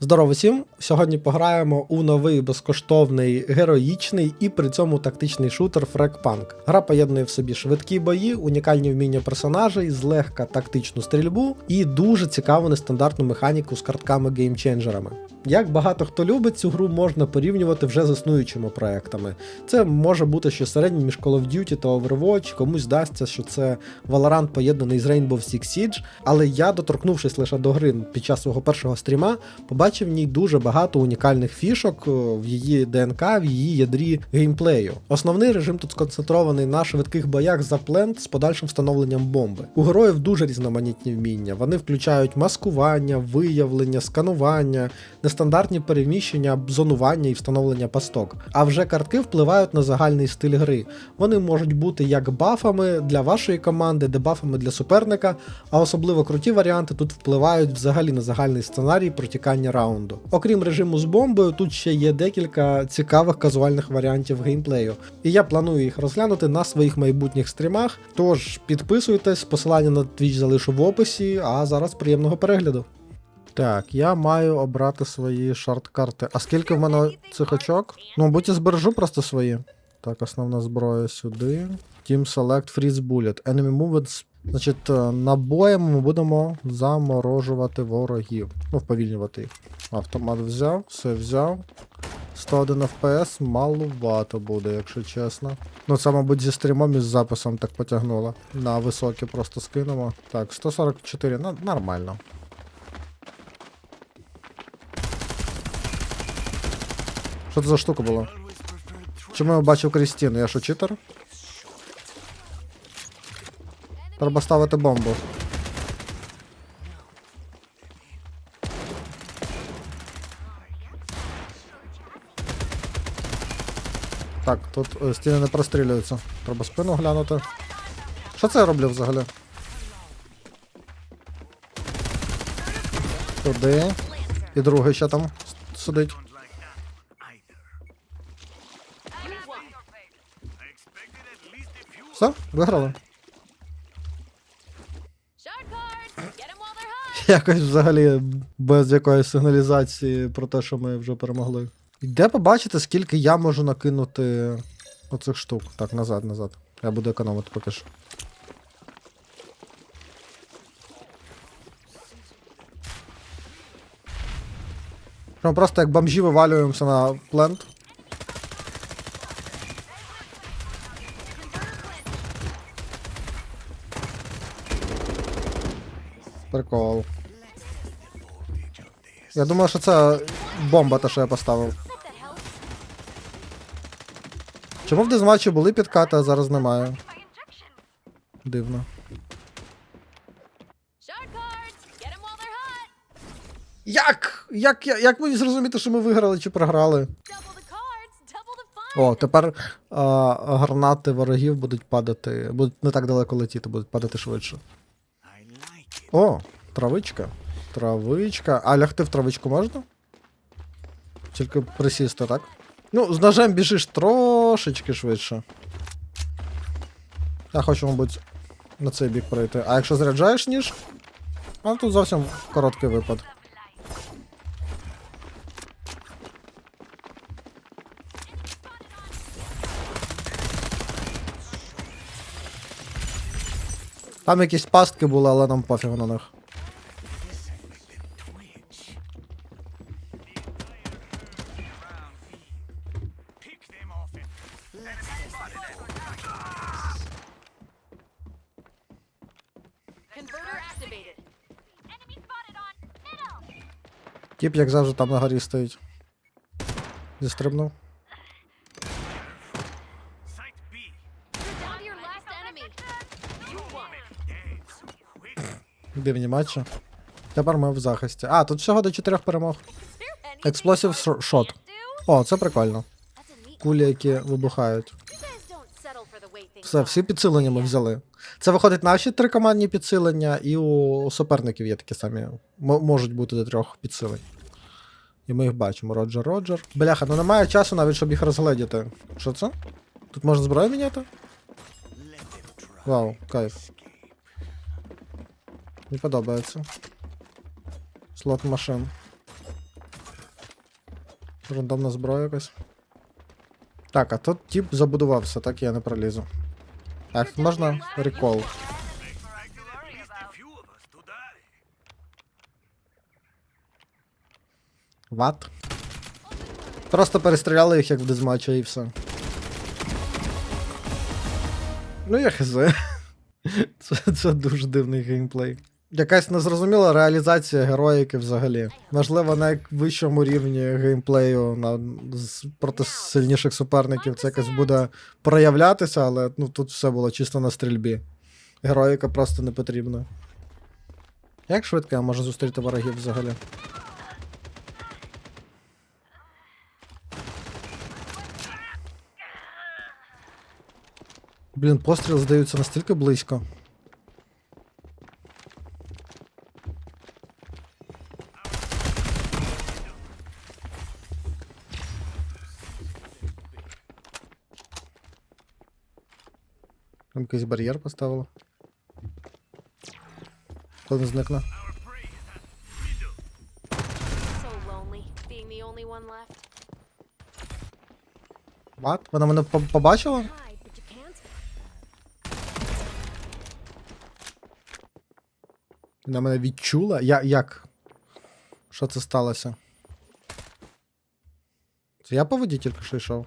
Здорово всім! Сьогодні пограємо у новий безкоштовний героїчний і при цьому тактичний шутер Фрекпанк. Гра поєднує в собі швидкі бої, унікальні вміння персонажей, злегка тактичну стрільбу і дуже цікаву нестандартну механіку з картками геймченджерами. Як багато хто любить, цю гру можна порівнювати вже з існуючими проектами. Це може бути щось середнє між Call of Duty та Overwatch, комусь здасться, що це Valorant поєднаний з Rainbow Six Siege, але я, доторкнувшись лише до гри під час свого першого стріма, побачив в ній дуже багато унікальних фішок е, в її ДНК, в її ядрі геймплею. Основний режим тут сконцентрований на швидких боях за плент з подальшим встановленням бомби. У героїв дуже різноманітні вміння. Вони включають маскування, виявлення, сканування, нестандартні переміщення, зонування і встановлення пасток. А вже картки впливають на загальний стиль гри. Вони можуть бути як бафами для вашої команди, дебафами для суперника, а особливо круті варіанти тут впливають взагалі на загальний сценарій протікання раунду. Окрім режиму з бомбою, тут ще є декілька цікавих казуальних варіантів геймплею. І я планую їх розглянути на своїх майбутніх стрімах. Тож підписуйтесь, посилання на Twitch залишу в описі, а зараз приємного перегляду. Так, я маю обрати свої шарт-карти. А скільки в мене цих очок? Ну, мабуть, я збережу просто свої. Так, основна зброя сюди. Team Select Freeze Bullet. Enemy Movements. Значить, е, набоєм ми будемо заморожувати ворогів. Ну, вповільнювати їх. Автомат взяв, все взяв. 101 FPS малувато буде, якщо чесно. Ну, це, мабуть, зі стрімом і з записом так потягнуло. На високі просто скинемо. Так, 144, ну, нормально. Що це за штука була? Чому я бачив Крістіну? Я що, читер? Треба ставити бомбу. Так, тут е, стіни не прострілюються. Треба спину глянути. Що це я роблю взагалі? Туди. І другий ще там сидить. Все, виграли. Якось взагалі без якоїсь сигналізації про те, що ми вже перемогли. Де побачити, скільки я можу накинути оцих штук. Так, назад, назад. Я буду економити поки що. Ми просто як бомжі вивалюємося на плент. Прикол. Я думаю, що це бомба, та що я поставив. Чому в дезматчі були підкати, а зараз немає? Дивно. Як? Як, я- як мені зрозуміти, що ми виграли чи програли? О, тепер а, гранати ворогів будуть падати. Будуть не так далеко летіти, будуть падати швидше. О, травичка. Травичка. А лягти в травичку можна? Тільки присісти, так? Ну, з ножем біжиш трошечки швидше. Я хочу, мабуть, на цей бік пройти. А якщо заряджаєш ніж? А тут зовсім короткий випад. Там якісь пастки були, але нам пофігу на них. Тіп, як завжди, там на горі стоїть. Зістрибнув. Дивні матчі. Тепер ми в захисті. А, тут всього до чотирьох перемог. Explosive shot. О, це прикольно. Кулі, які вибухають. Все, всі підсилення ми взяли. Це виходить наші три командні підсилення, і у суперників є такі самі. М- можуть бути до трьох підсилень. І ми їх бачимо. Роджер, Роджер. Бляха, ну немає часу навіть, щоб їх розгледіти. Що це? Тут можна зброю міняти? Вау, кайф. Мені подобається. Слот машин. Рандомна зброя якась. Так, а тут тип забудувався, так я не пролізу. Так, можна рекол. Ват? Просто перестріляли їх як в дезматчі і все. Ну, я хз. Це, це дуже дивний геймплей. Якась незрозуміла реалізація героїки взагалі. Можливо, на найвищому рівні геймплею на, проти сильніших суперників це якось буде проявлятися, але ну, тут все було чисто на стрільбі. Героїка просто не потрібна. Як швидко я можу зустріти ворогів взагалі? Блін, постріл здаються настільки близько. Там якийсь бар'єр поставили. Хто не зникне? Ват? Вона мене по- побачила? Вона мене відчула? Я, як? Що це сталося? Це я по воді тільки що йшов.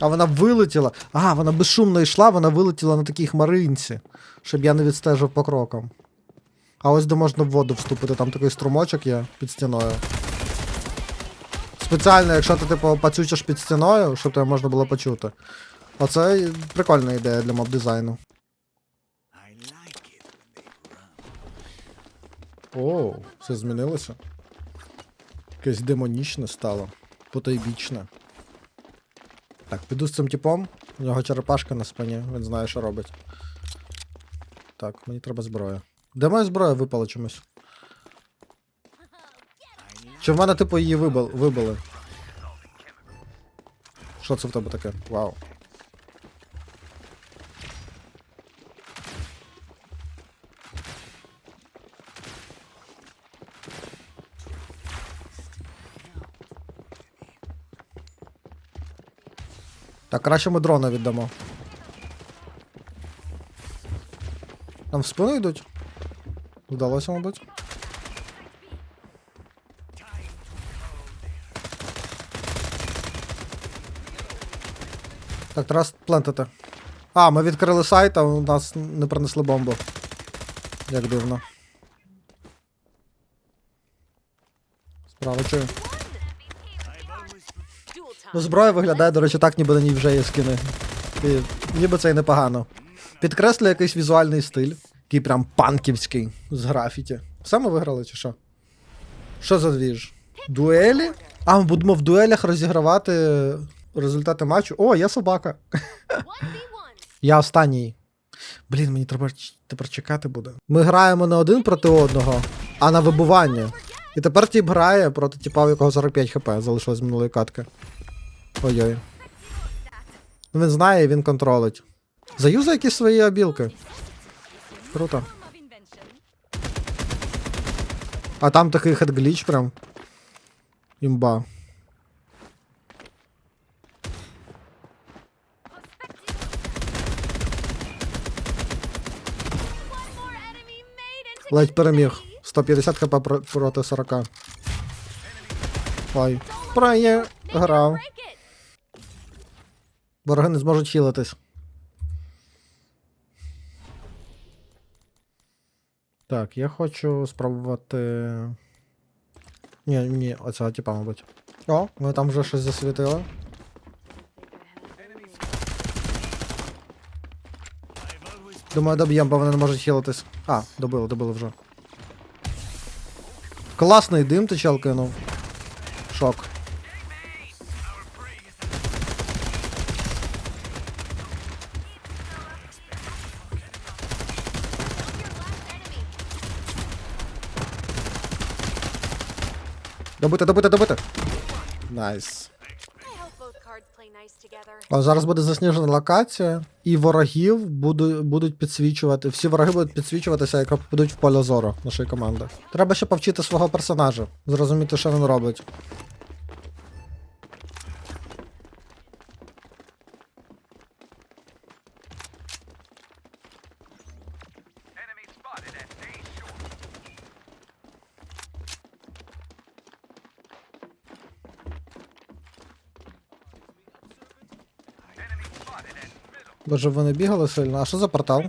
А вона вилетіла. А, вона безшумно йшла, вона вилетіла на такій хмаринці, щоб я не відстежив по крокам. А ось де можна в воду вступити, там такий струмочок є під стіною. Спеціально, якщо ти типу пацючиш під стіною, щоб тебе можна було почути. Оце прикольна ідея для моб-дизайну. О, все змінилося. Якесь демонічне стало. Потайбічне. Так, піду з цим типом. У нього черепашка на спині, він знає, що робить. Так, мені треба зброя. Де моя зброя випала чомусь? Чи в мене, типу, її вибили? Що це в тебе таке? Вау. Так, краще ми дрона віддамо. Там в спину йдуть? Вдалося, мабуть. Так, треба плентати. А, ми відкрили сайт, а у нас не принесли бомбу. Як дивно. Справа чую. Ну, зброя виглядає, до речі, так, ніби на ній вже є скини. І ніби це й непогано. Підкреслює якийсь візуальний стиль, який прям панківський з графіті. Саме виграли чи що? Що за двіж? Дуелі? А, ми будемо в дуелях розігравати результати матчу. О, я собака. Я останній. Блін, мені треба тепер чекати буде. Ми граємо не один проти одного, а на вибування. І тепер тіп грає проти тіпа, у якого 45 хп залишилось з минулої катки. Ой-ой. Ну, Він знає він контролить. Заюзай якісь свої обілки. Круто. А там такий хедгліч прям. Імба. Ледь переміг. 150 хп проти 40. Ой. Break it. Вороги не зможуть хілитись. Так, я хочу спробувати. Ні, ні, оцього типа, мабуть. О, ми там вже щось засвітили. Думаю, доб'ємо, бо вони не можуть хілитись. А, добили, добили вже. Класний дим ти чел кинув. Шок. Добити, добити, добити. Найс. А зараз буде засніжена локація, і ворогів буду, будуть підсвічувати. Всі вороги будуть підсвічуватися, як попадуть в поле зору нашої команди. Треба ще повчити свого персонажа, зрозуміти, що він робить. Боже, вони бігали сильно. А що за портал?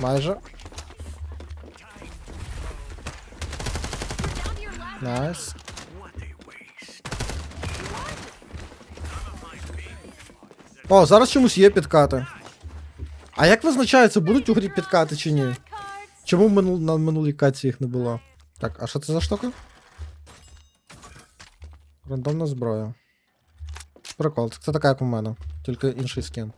Майже. Найс. О, зараз чомусь є підкати. А як визначається, будуть у грі підкати чи ні? Чому в минул... на минулій каці їх не було? Так, а що це за штука? Рандомна зброя. Прикол, це така, як у мене, тільки інший скін.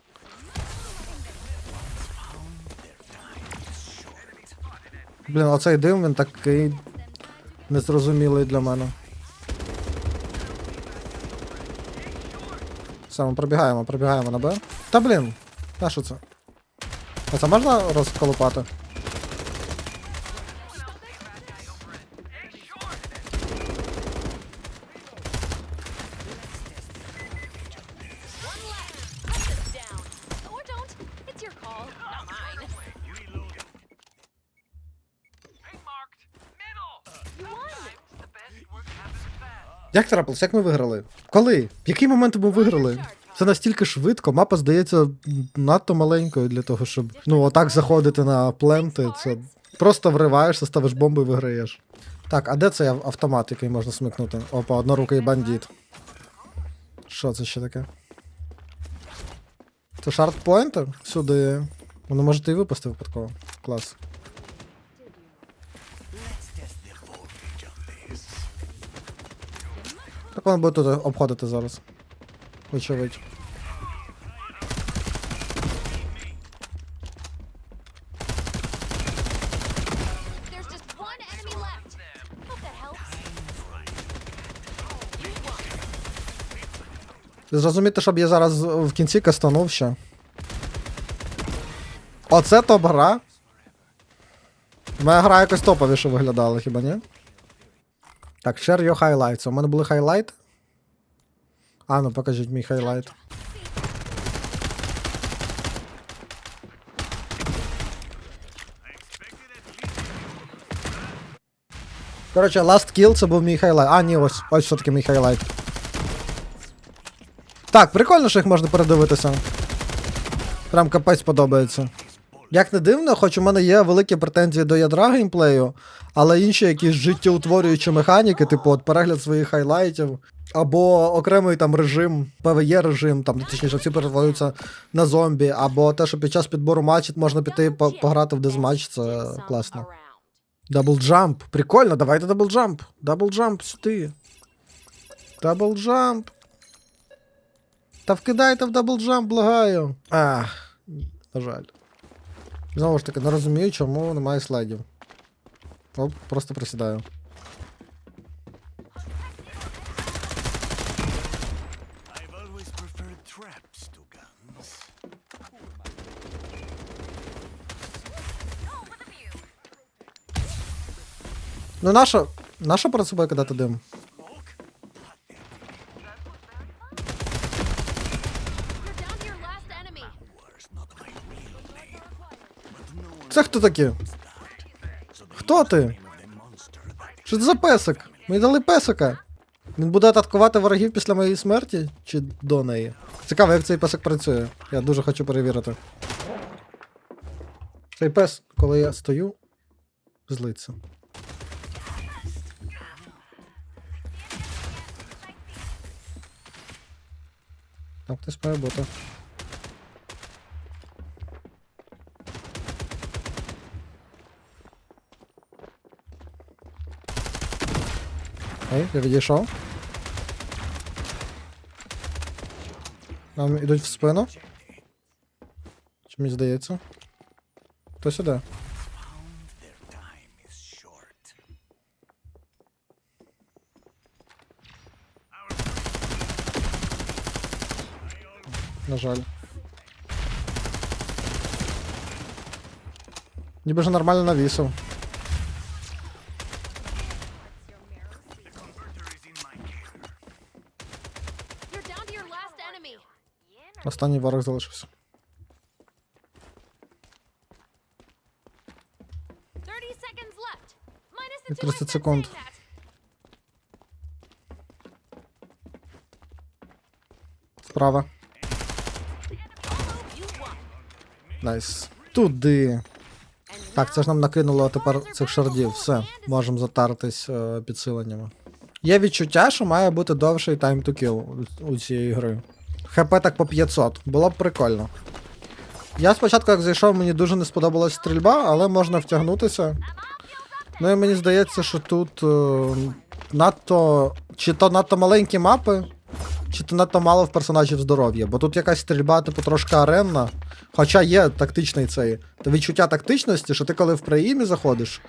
Блін, оцей дим він такий незрозумілий для мене. Все, ми пробігаємо, пробігаємо на Б. Та блін, на що це? А це можна розколупати? Як трапилось? Як ми виграли? Коли? В який момент ми виграли? Це настільки швидко, мапа здається надто маленькою для того, щоб ну отак заходити на пленти. Це просто вриваєшся, ставиш бомбу і виграєш. Так, а де цей автомат, який можна смикнути? Опа, однорукий бандит. Що це ще таке? Це шарт-поінтер? Сюди. Воно може ти і випасти випадково. Клас. Так воно буде тут обходити зараз. Helps. Зрозуміти, щоб я зараз в кінці кастанув ще. Оце топ гра. Моя гра якось топовіше виглядала, хіба ні? Так, share your highlights. У мене були хайлайти? А, ну покажіть мій хайлайт. Коротше, last kill це був мій хайлайт. А, ні, ось, ось все-таки мій хайлайт. Так, прикольно, що їх можна передивитися. Прям капець подобається. Як не дивно, хоч у мене є великі претензії до ядра геймплею, але інші якісь життєутворюючі механіки, типу от перегляд своїх хайлайтів, або окремий там режим, PvE режим, там точніше всі перетворюються на зомбі, або те, що під час підбору матчів можна піти по- пограти в дезматч, це класно. around. Дабл джамп. Прикольно, давайте дабл джамп. Дабл джамп сюди. Дабл джамп. Та вкидайте в дабл джамп, благаю. А, ні, на жаль. Знову ж таки, не розумію, чому немає слайдів. Оп, просто присідаю. I've always preferred traps to guns. Ну, наша. Наша перед собою кидати дим. Хто такі? Хто ти? Що це за песик? Мені дали песика. Він буде атакувати ворогів після моєї смерті чи до неї? Цікаво, як цей песик працює. Я дуже хочу перевірити. Цей пес, коли я стою, злиться. Там хтось має бути. Окей, я відійшов. Нам йдуть в спину. Чи мені здається? Хто сюди? На жаль. Ніби ж нормально навісив. Останній ворог залишився. 30 seconds left. Minus І 30 секунд. Справа. Найс. Туди. Так, це ж нам накинуло тепер цих шардів. Все, можемо затартись е, підсиленнями. Є відчуття, що має бути довший time to kill у- у цієї гри. ХП так по 500. Було б прикольно. Я спочатку, як зайшов, мені дуже не сподобалась стрільба, але можна втягнутися. Ну і мені здається, що тут е, надто. Чи то надто маленькі мапи, чи то надто мало в персонажів здоров'я. Бо тут якась стрільба, типу, трошки аренна. Хоча є тактичний цей. Та відчуття тактичності, що ти коли в приїмі заходиш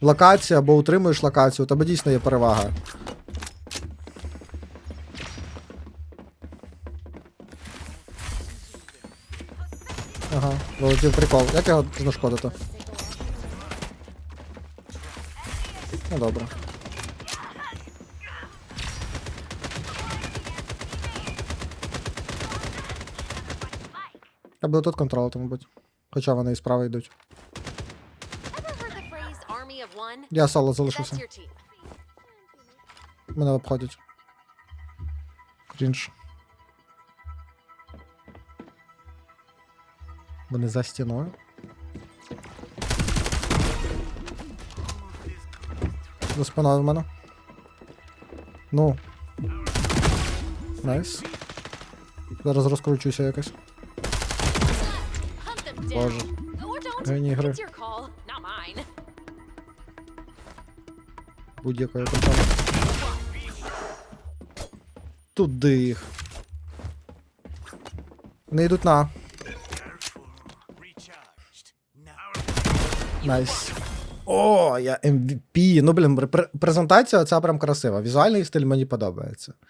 локацію або утримуєш локацію, у тебе дійсно є перевага. Ага, вилетів прикол. Як його знешкодити? Ну добре. Я буду тут контролити, мабуть. Хоча вони і справа йдуть. Я соло залишився. Мене обходять. Крінж. Вони за стіною. За спиною в мене. Ну. Найс. Зараз розкручуся якось. Боже. Гені гри. Будь-якої контролі. Туди їх. Вони йдуть на. Найс. О, я MVP. Ну, блін, презентація ця прям красива. Візуальний стиль мені подобається.